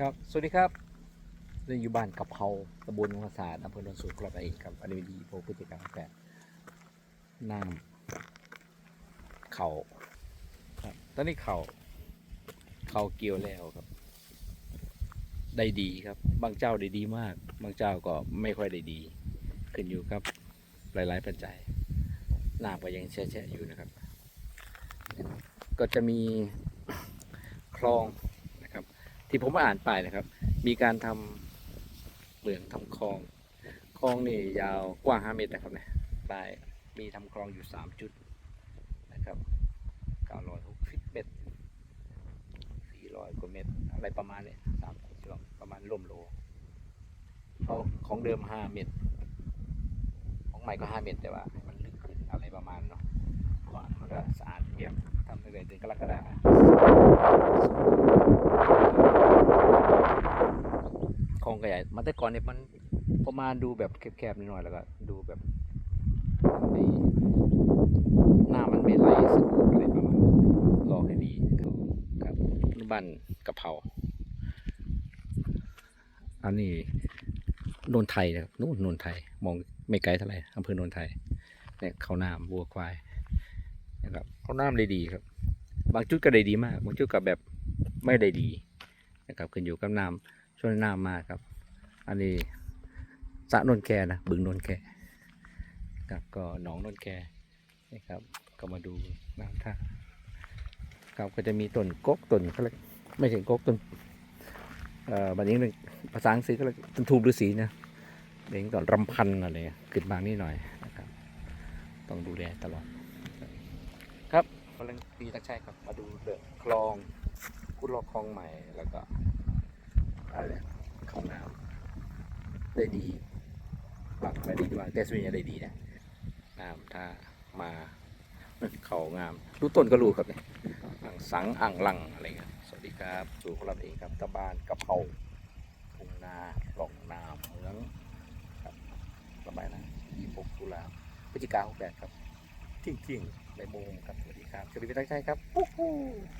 ครับ สวัสดีครับเราอยู่บ้านกับเขาตำบลวังศาสตร์อำเภอโนนสูงกระบี่ครับอันนี้ดีโพพฤติกรรมแปดน้ำเขาครับ ตอนนี้เขาเข่าเกี่ยวแล้วครับ ได้ดีครับ บางเจ้าได้ดีมาก บางเจ้าก็ไม่ค่อยได้ดี ขึ้นอยู่ครับ หลายๆปัจจัยน้ำก็ยังแช่ๆอยู่นะครับ ก็จะมีคลอง ที่ผมอ่านไปนะครับ มีการทำเหมืองทำคลอง คลองนี่ยาวกว้าง 5 เมตรนะครับเนี่ยปลายมีทำคลองอยู่ 3 จุดนะครับ960เมตร400กว่าเมตร อะไรประมาณเนี่ยสามสี่ร้อยประมาณร่วมโลเขาของเดิม 5 เมตร ของใหม่ก็ 5 เมตรแต่ว่ามันลึกขึ้นอะไรประมาณเนาะกว่ามันก็สะอาดเยี่ยมทำตั้งแต่เดือนกรกฎาคม คลอง ขยายมาแต่ก่อนเนี่ยมันประมาณดูแบบแคบๆนิดหน่อยแล้วก็ดูแบบไม่หน้ามันไม่ไหลสะดวกอะไรประมาณนั้นรอให้ดีครับรับนี่บ้านกะเพราอันนี้นนไทยนะครับนู่นนนไทย มองไม่ไกลเท่าไหร่อำเภอโนนไทยเนี่ยเขาน้ำบัวควายนะครับเขาน้ำได้ดีครับ บางจุดก็ได้ดีมาก บางจุดก็แบบไม่ได้ดีนะครับขึ้นอยู่กับน้ำช่วงน้ำมากครับ อันนี้สระนนแคนะบึงนนแคครับก็หนองนนแคนะครับ ก็มาดูน้ำท่าครับก็จะมีต้นกกต้นเขาเรียกไม่ใช่กกต้นเอ่อบันนี้เป็นภาษาอังกฤษก็เรียกต้นทูบฤาษีนะเด็กก่อนรำพันอะไรขึ้นบางนิดหน่อยนะครับ ต้องดูแลตลอด ครับกำลังปีตักใช่ครับมาดูเรื่องคลองกุดลอกคลองใหม่แล้วก็ อะไรเข้าน้ำ ได้ดีบางไม่ดีบางแต่ส่วนใหญ่ได้ดีนะน้ำถ้ามาเขางามดูต้นก็รู้ครับเนี่ยอ่างสังอ่างลังอะไรเงี้ยสวัสดีครับสู่ของเราเองครับตะบานกระเพราทุ่งนาหลองนาเมืองครับสบายนะยี่ปกตุลาพฤศจิกาหกแปดครับทิ้งทิ้งๆในโมงครับสวัสดีครับสวัสดีพี่ตั้งใจครับปุ๊บ